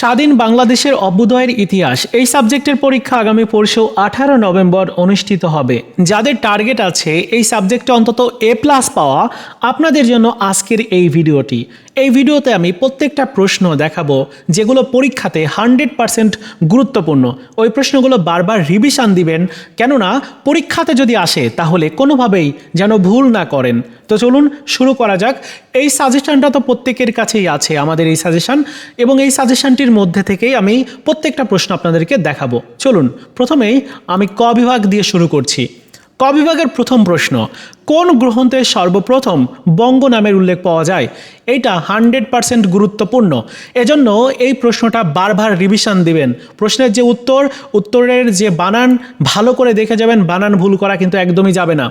স্বাধীন বাংলাদেশের অভ্যুদয়ের ইতিহাস। এই সাবজেক্টের পরীক্ষা আগামী পরশু আঠারো নভেম্বর অনুষ্ঠিত হবে। যাদের টার্গেট আছে, এই সাবজেক্টে অন্তত এ প্লাস পাওয়া, আপনাদের জন্য আজকের এই ভিডিওটি। এই ভিডিওতে আমি প্রত্যেকটা প্রশ্ন দেখাবো যেগুলো পরীক্ষাতে হান্ড্রেড পারসেন্ট গুরুত্বপূর্ণ। ওই প্রশ্নগুলো বারবার রিভিশন দিবেন। কেননা, পরীক্ষাতে যদি আসে, তাহলে কোনোভাবেই যেন ভুল না করেন। তো চলুন শুরু করা যাক। এই সাজেশনটা তো প্রত্যেকের কাছেই আছে, আমাদের এই সাজেশান এবং এই সাজেশনটির মধ্যে থেকেই আমি প্রত্যেকটা প্রশ্ন আপনাদেরকে দেখাবো। চলুন, প্রথমেই আমি ক বিভাগ দিয়ে শুরু করছি। ক বিভাগের প্রথম প্রশ্ন, কোন গ্রন্থে সর্বপ্রথম বঙ্গ নামের উল্লেখ পাওয়া যায়? এইটা হান্ড্রেড পারসেন্ট গুরুত্বপূর্ণ। এজন্য এই প্রশ্নটা বারবার রিভিশন দিবেন। প্রশ্নের যে উত্তর, উত্তরের যে বানান, ভালো করে দেখে যাবেন, বানান ভুল করা কিন্তু একদমই যাবে না।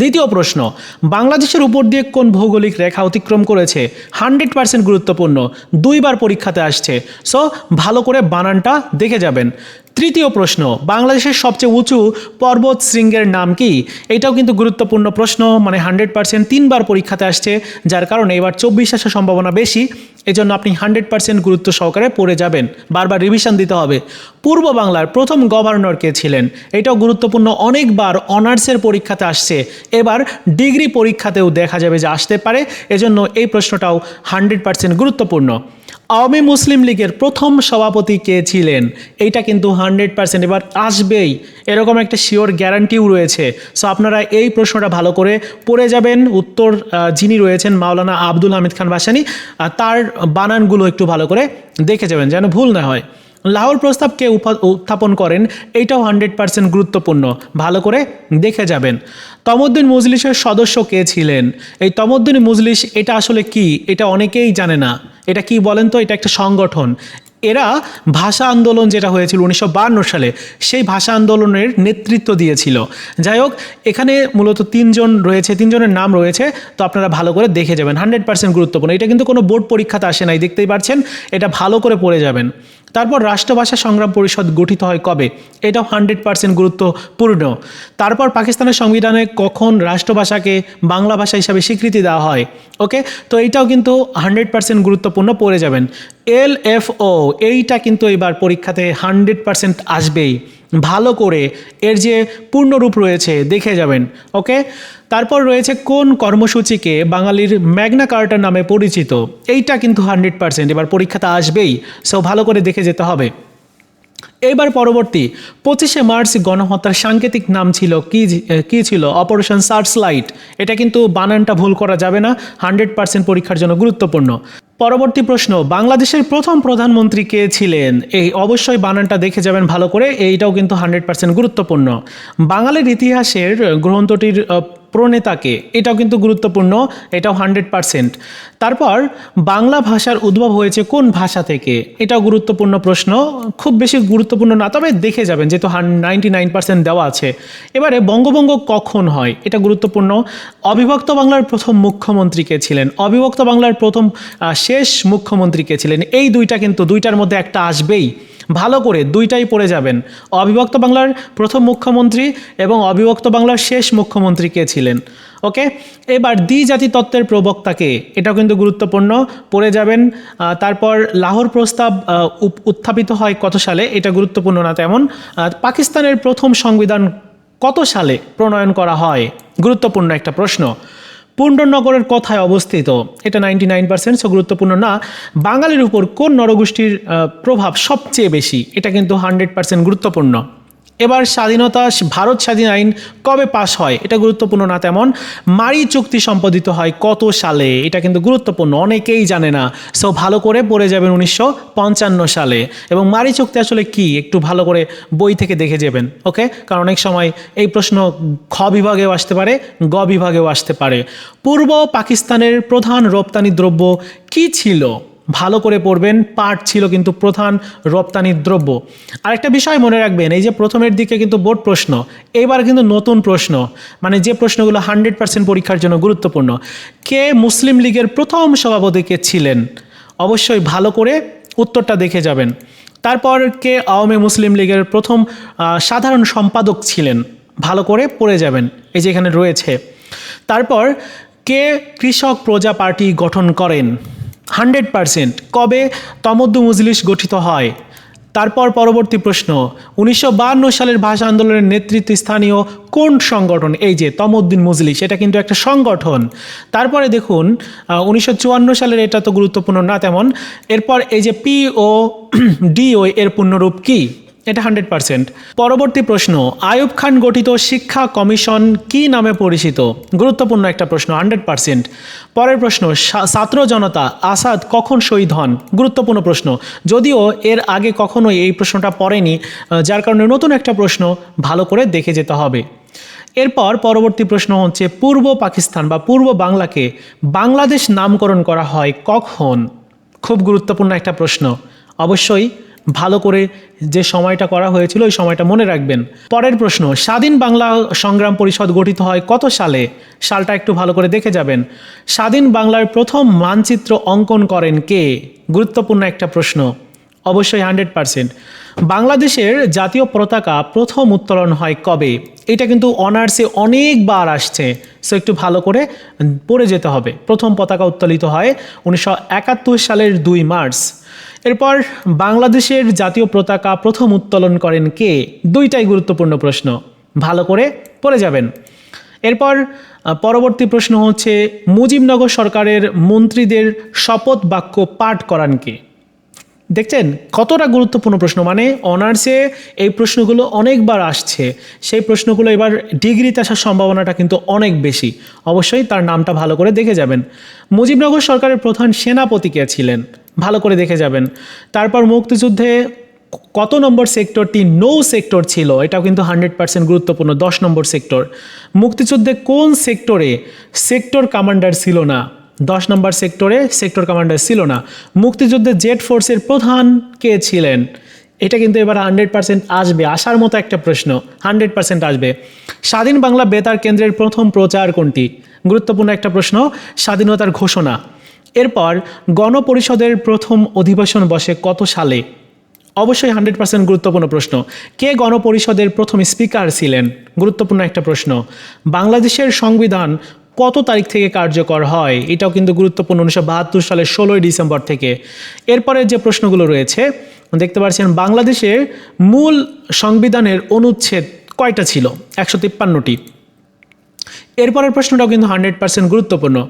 দ্বিতীয় প্রশ্ন, বাংলাদেশের উপর দিয়ে কোন ভৌগোলিক রেখা অতিক্রম করেছে? হান্ড্রেড পার্সেন্ট গুরুত্বপূর্ণ। দুইবার পরীক্ষাতে আসছে। সো ভালো করে বানানটা দেখে যাবেন। তৃতীয় প্রশ্ন, বাংলাদেশের সবচেয়ে উঁচু পর্বত শৃঙ্গের নাম কি? এটাও কিন্তু গুরুত্বপূর্ণ প্রশ্ন মানে হান্ড্রেড পার্সেন্ট তিনবার পরীক্ষাতে আসছে, যার কারণে এবার চব্বিশ আসার সম্ভাবনা বেশি, এজন্য আপনি হান্ড্রেড পার্সেন্ট গুরুত্ব সহকারে পড়ে যাবেন, বারবার রিভিশন দিতে হবে। পূর্ব বাংলার প্রথম গভর্নর কে ছিলেন? এটাও গুরুত্বপূর্ণ, অনেকবার অনার্সের পরীক্ষাতে আসছে, এবার ডিগ্রি পরীক্ষাতেও দেখা যাবে যে আসতে পারে, এজন্য এই প্রশ্নটাও হান্ড্রেড পার্সেন্ট গুরুত্বপূর্ণ। আওয়ামী মুসলিম লীগের প্রথম সভাপতি কে ছিলেন? এইটা কিন্তু হান্ড্রেড পার্সেন্ট। এবার আসবেই। এরকম একটা শিওর গ্যারান্টিও রয়েছে। সো আপনারা এই প্রশ্নটা ভালো করে পড়ে যাবেন। উত্তর যিনি রয়েছেন মাওলানা আব্দুল হামিদ খান বাসানি তার বানানগুলো একটু ভালো করে দেখে যাবেন, যেন ভুল না হয়। লাহোর প্রস্তাবকে উপা- উত্থাপন করেন, এইটাও হান্ড্রেড পার্সেন্ট গুরুত্বপূর্ণ। ভালো করে দেখে যাবেন। তমদ্দিন মজলিসের সদস্য কে ছিলেন? এই তমদ্দিন মজলিস এটা আসলে কি? এটা অনেকেই জানে না। এটা কি বলেন তো? এটা একটা সংগঠন। এরা ভাষা আন্দোলন যেটা হয়েছিল উনিশশো সালে, সেই ভাষা আন্দোলনের নেতৃত্ব দিয়েছিল। যাই হোক, এখানে মূলত তিনজন রয়েছে, তিনজনের নাম রয়েছে, তো আপনারা ভালো করে দেখে যাবেন। হান্ড্রেড পার্সেন্ট গুরুত্বপূর্ণ। এটা কিন্তু কোনো বোর্ড পরীক্ষাতে আসে নাই, দেখতেই পাচ্ছেন এটা ভালো করে পড়ে যাবেন। তারপর রাষ্ট্রভাষা সংগ্রাম পরিষদ গঠিত হয় কবে? এটাও হান্ড্রেড পার্সেন্ট গুরুত্বপূর্ণ তারপর পাকিস্তানের সংবিধানে কখন রাষ্ট্রভাষাকে বাংলা ভাষা হিসাবে স্বীকৃতি দেওয়া হয়? ওকে? তো এইটাও কিন্তু হান্ড্রেড পার্সেন্ট গুরুত্বপূর্ণ পড়ে যাবেন। এল এফ ও, এইটা কিন্তু এবার পরীক্ষাতে হান্ড্রেড পার্সেন্ট আসবেই। ভালো করে এর যে পূর্ণরূপ রয়েছে, দেখে যাবেন ওকে তারপর রয়েছে কোন কর্মসূচিকে বাঙালির ম্যাগনা কার্টার নামে পরিচিত? এইটা কিন্তু হান্ড্রেড পার্সেন্ট, এবার পরীক্ষাতে আসবেই সো ভালো করে দেখে যেতে হবে। এইবার পরবর্তী, পঁচিশে মার্চ গণহত্যার সাংকেতিক নাম ছিল কি কি ছিল? অপারেশন সার্চ লাইট এটা কিন্তু বানানটা ভুল করা যাবে না, হান্ড্রেড পার্সেন্ট পরীক্ষার জন্য গুরুত্বপূর্ণ। পরবর্তী প্রশ্ন, বাংলাদেশের প্রথম প্রধানমন্ত্রী কে ছিলেন? এই অবশ্যই বানানটা দেখে যাবেন ভালো করে, এইটাও কিন্তু হান্ড্রেড পার্সেন্ট গুরুত্বপূর্ণ। বাঙালির ইতিহাসের গ্রন্থটির প্রণেতাকে, এটাও কিন্তু গুরুত্বপূর্ণ, এটাও হান্ড্রেড পার্সেন্ট। তারপর বাংলা ভাষার উদ্ভব হয়েছে কোন ভাষা থেকে? এটাও গুরুত্বপূর্ণ প্রশ্ন, খুব বেশি গুরুত্বপূর্ণ না, তবে দেখে যাবেন যেহেতু নাইনটি নাইন পার্সেন্ট দেওয়া আছে। এবারে বঙ্গভঙ্গ কখন হয়? এটা গুরুত্বপূর্ণ। অবিভক্ত বাংলার প্রথম মুখ্যমন্ত্রী কে ছিলেন? অবিভক্ত বাংলার প্রথম শেষ মুখ্যমন্ত্রী কে ছিলেন? এই দুইটা কিন্তু, দুইটার মধ্যে একটা আসবেই। ভালো করে দুইটাই পড়ে যাবেন। অবিভক্ত বাংলার প্রথম মুখ্যমন্ত্রী এবং অবিভক্ত বাংলার শেষ মুখ্যমন্ত্রী কে ছিলেন? ওকে? এবার দ্বি জাতি তত্ত্বের প্রবক্তাকে, এটাও কিন্তু গুরুত্বপূর্ণ, পড়ে যাবেন। তারপর লাহোর প্রস্তাব উত্থাপিত হয় কত সালে? এটা গুরুত্বপূর্ণ না তেমন। পাকিস্তানের প্রথম সংবিধান কত সালে প্রণয়ন করা হয়? গুরুত্বপূর্ণ একটা প্রশ্ন। পুণ্ডনগরের কথায় অবস্থিত। এটা নাইনটি নাইন পার্সেন্ট সো গুরুত্বপূর্ণ না। বাঙালির উপর কোন নরগোষ্ঠীর প্রভাব সবচেয়ে বেশি? এটা কিন্তু হান্ড্রেড পার্সেন্ট গুরুত্বপূর্ণ। এবার স্বাধীনতা, ভারত স্বাধীন আইন কবে পাশ হয়? এটা গুরুত্বপূর্ণ, না তেমন? মারি চুক্তি সম্পাদিত হয় কত সালে? এটা কিন্তু গুরুত্বপূর্ণ, অনেকেই জানে না। সো ভালো করে পড়ে যাবেন উনিশশো পঞ্চান্ন সালে। এবং মারি চুক্তি আসলে কি? একটু ভালো করে বই থেকে দেখে যাবেন, ওকে? কারণ অনেক সময় এই প্রশ্ন খ বিভাগেও আসতে পারে, গ বিভাগেও আসতে পারে। পূর্ব পাকিস্তানের প্রধান রপ্তানি দ্রব্য কি ছিল? ভালো করে পড়বেন। পাট ছিল কিন্তু প্রধান রপ্তানি দ্রব্য। আরেকটা বিষয় মনে রাখবেন, এই যে প্রথমের দিকে কিন্তু বোর্ড প্রশ্ন, এবার কিন্তু নতুন প্রশ্ন। মানে যে প্রশ্নগুলো হান্ড্রেড পার্সেন্ট পরীক্ষার জন্য গুরুত্বপূর্ণ। কে মুসলিম লীগের প্রথম সভাপতি কে ছিলেন? অবশ্যই ভালো করে উত্তরটা দেখে যাবেন। তারপর কে আওয়ামী মুসলিম লীগের প্রথম সাধারণ সম্পাদক ছিলেন? ভালো করে পড়ে যাবেন, এই যে এখানে রয়েছে। তারপর কে কৃষক প্রজা পার্টি গঠন করেন? Hundred percent. কবে? তমদ্দু মজলিস গঠিত হয়। তারপর পরবর্তী প্রশ্ন, উনিশশো সালের ভাষা আন্দোলনের নেতৃত্ব স্থানীয় কোন সংগঠন? এই যে, তমদ্দিন মজলিস, এটা কিন্তু একটা সংগঠন। তারপরে দেখুন উনিশশো চুয়ান্ন সালের এটা তো গুরুত্বপূর্ণ না তেমন। এরপর এই যে পি ও ডিও এর পূর্ণরূপ কি? এটা হান্ড্রেড পার্সেন্ট পরবর্তী প্রশ্ন আয়ুব খান গঠিত শিক্ষা কমিশন কি নামে পরিচিত? গুরুত্বপূর্ণ একটা প্রশ্ন হান্ড্রেড পার্সেন্ট পরের প্রশ্ন ছাত্র জনতা আসাদ কখন শহীদ হন? গুরুত্বপূর্ণ প্রশ্ন। যদিও এর আগে কখনোই এই প্রশ্নটা পড়েনি যার কারণে নতুন একটা প্রশ্ন ভালো করে দেখে যেতে হবে। এরপর পরবর্তী প্রশ্ন হচ্ছে, পূর্ব পাকিস্তান বা পূর্ব বাংলাকে বাংলাদেশ নামকরণ করা হয় কখন? খুব গুরুত্বপূর্ণ একটা প্রশ্ন। অবশ্যই ভালো করে যে সময়টা করা হয়েছিল, ওই সময়টা মনে রাখবেন। পরের প্রশ্ন, স্বাধীন বাংলা সংগ্রাম পরিষদ গঠিত হয় কত সালে? সালটা একটু ভালো করে দেখে যাবেন। স্বাধীন বাংলার প্রথম মানচিত্র অঙ্কন করেন কে? গুরুত্বপূর্ণ একটা প্রশ্ন। অবশ্যই হান্ড্রেড পারসেন্ট। বাংলাদেশের জাতীয় পতাকা প্রথম উত্তোলন হয় কবে? এটা কিন্তু অনার্সে অনেকবার আসছে। সো একটু ভালো করে পড়ে যেতে হবে। প্রথম পতাকা উত্তোলিত হয় উনিশশো একাত্তর সালের দুই মার্চ। এরপর বাংলাদেশের জাতীয় পতাকা প্রথম উত্তোলন করেন কে? দুইটাই গুরুত্বপূর্ণ প্রশ্ন। ভালো করে পড়ে যাবেন। এরপর পরবর্তী প্রশ্ন হচ্ছে, মুজিবনগর সরকারের মন্ত্রীদের শপথ বাক্য পাঠ করান কে? দেখছেন? কতটা গুরুত্বপূর্ণ প্রশ্ন। মানে অনার্সে এই প্রশ্নগুলো অনেকবার আসছে। সেই প্রশ্নগুলো এবার ডিগ্রিতে আসার সম্ভাবনাটা কিন্তু অনেক বেশি। অবশ্যই তার নামটা ভালো করে দেখে যাবেন। মুজিবনগর সরকারের প্রধান সেনাপতি কে ছিলেন? ভালো করে দেখে যাবেন। তারপর মুক্তিযুদ্ধে কত নম্বর সেক্টরটি নৌ সেক্টর ছিল, এটাও কিন্তু হান্ড্রেড পার্সেন্ট গুরুত্বপূর্ণ, দশ নম্বর সেক্টর। মুক্তিযুদ্ধে কোন সেক্টরে সেক্টর কমান্ডার ছিল না? দশ নম্বর সেক্টরে সেক্টর কমান্ডার ছিল না। মুক্তিযুদ্ধে জেট ফোর্সের প্রধান কে ছিলেন? এটা কিন্তু এবার হান্ড্রেড পার্সেন্ট আসবে, আসার মতো একটা প্রশ্ন, হান্ড্রেড পার্সেন্ট আসবে। স্বাধীন বাংলা বেতার কেন্দ্রের প্রথম প্রচার কোনটি? গুরুত্বপূর্ণ একটা প্রশ্ন, স্বাধীনতার ঘোষণা। এরপর গণপরিষদের প্রথম অধিবেশন বসে কত সালে? অবশ্যই হান্ড্রেড পার্সেন্ট গুরুত্বপূর্ণ প্রশ্ন। কে গণপরিষদের প্রথম স্পিকার ছিলেন? গুরুত্বপূর্ণ একটা প্রশ্ন। বাংলাদেশের সংবিধান কত তারিখ থেকে কার্যকর হয়? এটাও কিন্তু গুরুত্বপূর্ণ, উনিশশো বাহাত্তর সালের ষোলোই ডিসেম্বর থেকে। এরপরে যে প্রশ্নগুলো রয়েছে, দেখতে পাচ্ছেন বাংলাদেশের মূল সংবিধানের অনুচ্ছেদ কয়টা ছিল? একশো তিপ্পান্নটি। এরপরের প্রশ্নটাও কিন্তু হান্ড্রেড পার্সেন্ট গুরুত্বপূর্ণ।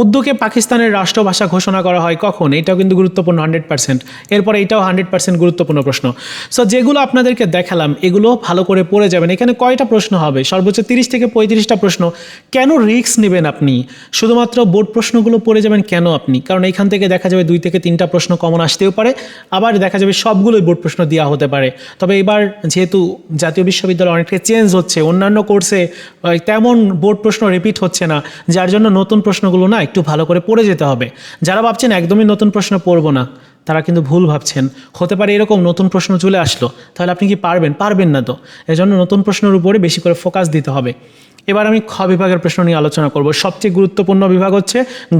উর্দুকে পাকিস্তানের রাষ্ট্রভাষা ঘোষণা করা হয় কখন? এটাও কিন্তু গুরুত্বপূর্ণ হান্ড্রেড পার্সেন্ট এরপরে এটাও হান্ড্রেড পার্সেন্ট গুরুত্বপূর্ণ প্রশ্ন। সো যেগুলো আপনাদেরকে দেখালাম, এগুলো ভালো করে পড়ে যাবেন। এখানে কয়টা প্রশ্ন হবে? সর্বোচ্চ তিরিশ থেকে পঁয়ত্রিশটা প্রশ্ন। কেন রিস্ক নেবেন আপনি? শুধুমাত্র বোর্ড প্রশ্নগুলো পড়ে যাবেন কেন আপনি? কারণ এখান থেকে দেখা যাবে দুই থেকে তিনটা প্রশ্ন কমন আসতেও পারে। আবার দেখা যাবে সবগুলোই বোর্ড প্রশ্ন দেওয়া হতে পারে। তবে এবার যেহেতু জাতীয় বিশ্ববিদ্যালয় অনেকটা চেঞ্জ হচ্ছে, অন্যান্য কোর্সে তেমন বোর্ড প্রশ্ন রিপিট হচ্ছে না। যার জন্য নতুন প্রশ্নগুলো না একটু ভালো করে পড়ে যেতে হবে। যারা ভাবছেন একদমই নতুন প্রশ্ন পড়ব না, তারা কিন্তু ভুল ভাবছেন। হতে পারে এরকম নতুন প্রশ্ন চলে আসলো, তাহলে আপনি কি পারবেন? পারবেন না তো। এজন্য নতুন প্রশ্নের উপরে বেশি করে ফোকাস দিতে হবে। এবার আমি খ বিভাগের প্রশ্ন নিয়ে আলোচনা করব। সবচেয়ে গুরুত্বপূর্ণ বিভাগ হচ্ছে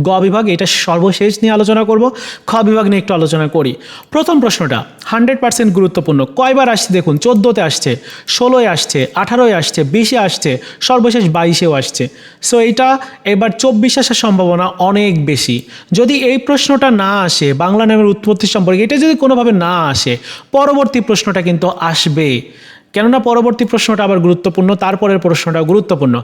গ বিভাগ, এটা সর্বশেষ নিয়ে আলোচনা করব। খ বিভাগ নিয়ে একটু আলোচনা করি। প্রথম প্রশ্নটা, হান্ড্রেড পার্সেন্ট গুরুত্বপূর্ণ। কয়বার আসছে দেখুন, চোদ্দোতে আসছে, ষোলোয় আসছে, আঠারোয় আসছে, বিশে আসছে, সর্বশেষ বাইশেও আসছে। সো এটা এবার চব্বিশ আসার সম্ভাবনা অনেক বেশি। যদি এই প্রশ্নটা না আসে, বাংলা নামের উৎপত্তি সম্পর্কে, এটা যদি কোনোভাবে না আসে, পরবর্তী প্রশ্নটা কিন্তু আসবে। কেননা পরবর্তী প্রশ্নটা আবার গুরুত্বপূর্ণ, তারপরের প্রশ্নটা গুরুত্বপূর্ণ।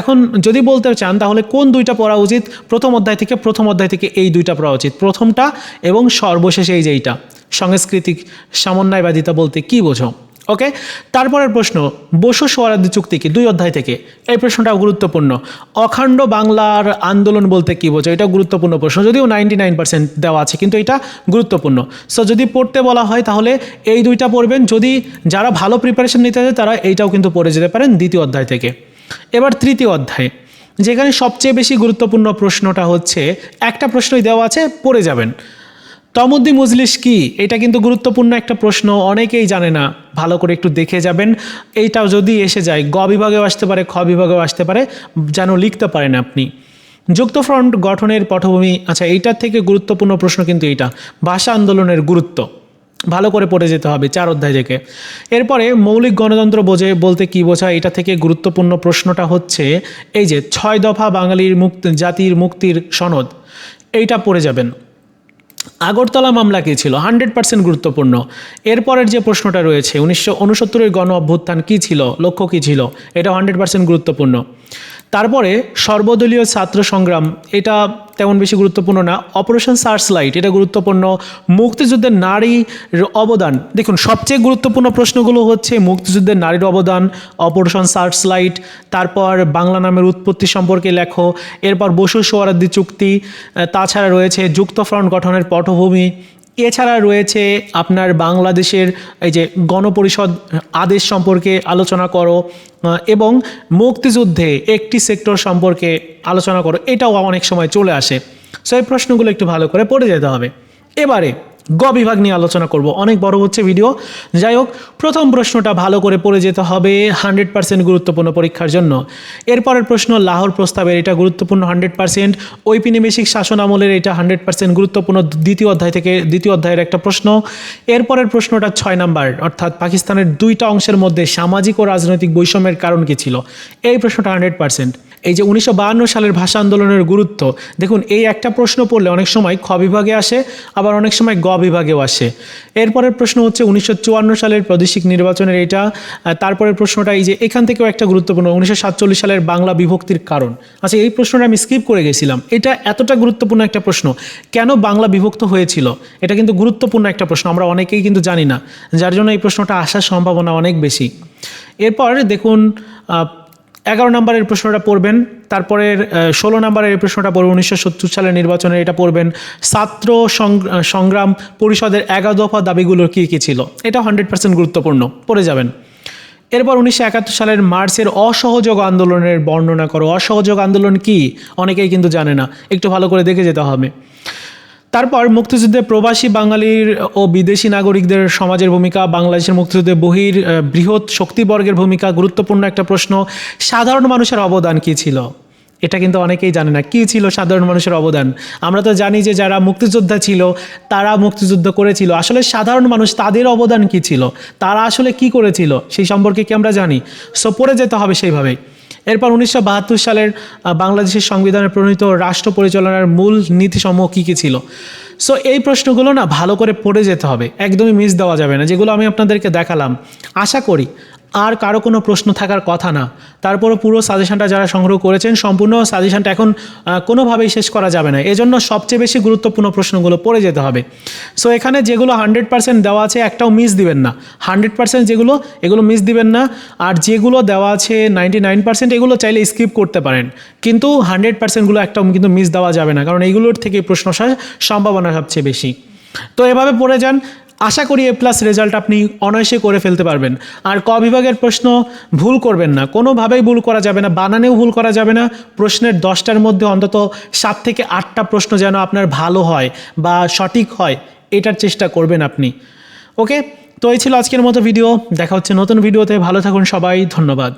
এখন যদি বলতে চান, তাহলে কোন দুইটা পড়া উচিত? প্রথম অধ্যায় থেকে, প্রথম অধ্যায় থেকে এই দুইটা পড়া উচিত। প্রথমটা এবং সর্বশেষ এই যেইটা সংস্কৃতিক সমন্বয়বাদিতা বলতে কি বোঝো? ওকে তারপরের প্রশ্ন, বসু স্বরাজ্য চুক্তি কি? দুই অধ্যায় থেকে। এই প্রশ্নটাও গুরুত্বপূর্ণ। অখণ্ড বাংলার আন্দোলন বলতে কি বোঝো এটা গুরুত্বপূর্ণ প্রশ্ন। যদিও নাইনটি নাইন পার্সেন্ট দেওয়া আছে, কিন্তু এটা গুরুত্বপূর্ণ। সো যদি পড়তে বলা হয়, তাহলে এই দুইটা পড়বেন। যদি যারা ভালো প্রিপারেশন নিতে চায়, তারা এইটাও কিন্তু পড়ে যেতে পারেন দ্বিতীয় অধ্যায় থেকে। এবার তৃতীয় অধ্যায়। যেখানে সবচেয়ে বেশি গুরুত্বপূর্ণ প্রশ্নটা হচ্ছে, একটা প্রশ্নই দেওয়া আছে, পড়ে যাবেন। তমদ্দি মজলিস কি? এটা কিন্তু গুরুত্বপূর্ণ একটা প্রশ্ন, অনেকেই জানে না। ভালো করে একটু দেখে যাবেন। এইটাও যদি এসে যায়, গ বিভাগেও আসতে পারে, খ বিভাগেও আসতে পারে, যেন লিখতে পারেন আপনি। যুক্তফ্রন্ট গঠনের পটভূমি আচ্ছা এইটার থেকে গুরুত্বপূর্ণ প্রশ্ন কিন্তু এইটা। ভাষা আন্দোলনের গুরুত্ব। ভালো করে পড়ে যেতে হবে চার অধ্যায় থেকে। এরপরে মৌলিক গণতন্ত্র বোঝে, বলতে কি বোঝায়, এটা থেকে গুরুত্বপূর্ণ প্রশ্নটা হচ্ছে, এই যে ছয় দফা বাঙালির মুক্ত, জাতির মুক্তির সনদ, এইটা পড়ে যাবেন। আগরতলা মামলা কী ছিল? হান্ড্রেড পার্সেন্ট গুরুত্বপূর্ণ। এরপরের যে প্রশ্নটা রয়েছে, উনিশশো উনসত্তরের গণ অভ্যুত্থান কী ছিল? লক্ষ্য কী ছিল? এটাও হান্ড্রেড পার্সেন্ট গুরুত্বপূর্ণ। তারপরে সর্বদলীয় ছাত্র সংগ্রাম, এটা তেমন বেশি গুরুত্বপূর্ণ না। অপারেশন সার্চ লাইট এটা গুরুত্বপূর্ণ। মুক্তিযুদ্ধের নারীর অবদান, দেখুন, সবচেয়ে গুরুত্বপূর্ণ প্রশ্নগুলো হচ্ছে মুক্তিযুদ্ধের নারীর অবদান অপারেশন সার্চ লাইট তারপর বাংলা নামের উৎপত্তি সম্পর্কে লেখো, এরপর বসু সোয়ারাদ্দি চুক্তি তাছাড়া রয়েছে যুক্তফ্রন্ট গঠনের পটভূমি এছাড়া রয়েছে আপনার বাংলাদেশের এই যে গণপরিষদ আদেশ সম্পর্কে আলোচনা করো এবং মুক্তিযুদ্ধে একটি সেক্টর সম্পর্কে আলোচনা করো, এটাও অনেক সময় চলে আসে। সো এই প্রশ্নগুলো একটু ভালো করে পড়ে যেতে হবে। এবারে গ বিভাগ নিয়ে আলোচনা করব। অনেক বড় হচ্ছে ভিডিও যাই হোক, প্রথম প্রশ্নটা ভালো করে পড়ে যেতে হবে হান্ড্রেড পার্সেন্ট গুরুত্বপূর্ণ পরীক্ষার জন্য। এরপরের প্রশ্ন, লাহোর প্রস্তাবের এটা গুরুত্বপূর্ণ হান্ড্রেড পার্সেন্ট ঔপনিবেশিক শাসন আমলের এটা হান্ড্রেড পার্সেন্ট গুরুত্বপূর্ণ দ্বিতীয় অধ্যায় থেকে দ্বিতীয় অধ্যায়ের একটা প্রশ্ন। এরপরের প্রশ্নটা ছয় নাম্বার, অর্থাৎ পাকিস্তানের দুইটা অংশের মধ্যে সামাজিক ও রাজনৈতিক বৈষম্যের কারণ কী ছিল? এই প্রশ্নটা হান্ড্রেড পার্সেন্ট এই যে উনিশশো সালের ভাষা আন্দোলনের গুরুত্ব, দেখুন এই একটা প্রশ্ন পড়লে অনেক সময় খ বিভাগে আসে, আবার অনেক সময় গ বিভাগেও আসে। এরপরের প্রশ্ন হচ্ছে উনিশশো চুয়ান্ন সালের প্রাদেশিক নির্বাচনের এটা তারপরের প্রশ্নটা এই যে এখান থেকেও একটা গুরুত্বপূর্ণ, উনিশশো সাতচল্লিশ সালের বাংলা বিভক্তির কারণ। আচ্ছা এই প্রশ্নটা আমি স্কিপ করে গেছিলাম। এটা এতটা গুরুত্বপূর্ণ একটা প্রশ্ন, কেন বাংলা বিভক্ত হয়েছিল? এটা কিন্তু গুরুত্বপূর্ণ একটা প্রশ্ন, আমরা অনেকেই কিন্তু জানি না, যার জন্য এই প্রশ্নটা আসার সম্ভাবনা অনেক বেশি। এরপর দেখুন এগারো নম্বরের প্রশ্নটা পড়বেন, তারপরের ষোলো নম্বরের প্রশ্নটা পড়বেন উনিশশো সত্তর সালের নির্বাচনে, এটা পড়বেন, ছাত্র সংগ্রাম পরিষদের এগারো দফা দাবিগুলোর কী কী ছিল? এটা হান্ড্রেড পার্সেন্ট গুরুত্বপূর্ণ, পড়ে যাবেন। এরপর উনিশশো একাত্তর সালের মার্চের অসহযোগ আন্দোলনের বর্ণনা করো। অসহযোগ আন্দোলন কি? অনেকেই কিন্তু জানে না, একটু ভালো করে দেখে যেতে হবে। তারপর মুক্তিযুদ্ধে প্রবাসী বাঙালির ও বিদেশি নাগরিকদের সমাজের ভূমিকা, বাংলাদেশের মুক্তিযুদ্ধে বহির বৃহৎ শক্তিবর্গের ভূমিকা গুরুত্বপূর্ণ একটা প্রশ্ন, সাধারণ মানুষের অবদান কী ছিল? এটা কিন্তু অনেকেই জানে না। কী ছিল সাধারণ মানুষের অবদান? আমরা তো জানি যে যারা মুক্তিযোদ্ধা ছিল, তারা মুক্তিযুদ্ধ করেছিল। আসলে সাধারণ মানুষ তাদের অবদান কী ছিল? তারা আসলে কি করেছিল? সেই সম্পর্কে কি আমরা জানি? সো পড়ে যেতে হবে সেইভাবেই। এরপর উনিশশো বাহাত্তর সালের বাংলাদেশের সংবিধানে প্রণীত রাষ্ট্র পরিচালনার মূল নীতিসমূহ কী কী ছিল? সো এই প্রশ্নগুলো না ভালো করে পড়ে যেতে হবে। একদমই মিস দেওয়া যাবে না, যেগুলো আমি আপনাদেরকে দেখালাম। আশা করি আর কারও কোনো প্রশ্ন থাকার কথা না। তারপরও পুরো সাজেশনটা যারা সংগ্রহ করেছেন, সম্পূর্ণ সাজেশনটা এখন কোনোভাবেই শেষ করা যাবে না। এজন্য সবচেয়ে বেশি গুরুত্বপূর্ণ প্রশ্নগুলো পড়ে যেতে হবে। সো এখানে যেগুলো হান্ড্রেড পার্সেন্ট দেওয়া আছে, একটাও মিস দিবেন না। হান্ড্রেড পার্সেন্ট যেগুলো, এগুলো মিস দিবেন না। আর যেগুলো দেওয়া আছে নাইনটি নাইন পার্সেন্ট এগুলো চাইলে স্কিপ করতে পারেন। কিন্তু হান্ড্রেড পার্সেন্টগুলো একটাও কিন্তু মিস দেওয়া যাবে না। কারণ এইগুলোর থেকে প্রশ্ন আসার সম্ভাবনা সবচেয়ে বেশি। তো এভাবে পড়ে যান। আশা করি এ প্লাস রেজাল্ট আপনি অনায়াসে করে ফেলতে পারবেন। আর ক বিভাগের প্রশ্ন ভুল করবেন না। কোনোভাবেই ভুল করা যাবে না, বানানেও ভুল করা যাবে না। প্রশ্নের দশটার মধ্যে অন্তত সাত থেকে আটটা প্রশ্ন যেন আপনার ভালো হয় বা সঠিক হয়, এটার চেষ্টা করবেন আপনি। ওকে তো এই ছিল আজকের মতো ভিডিও দেখা হচ্ছে নতুন ভিডিওতে ভালো থাকুন সবাই। ধন্যবাদ।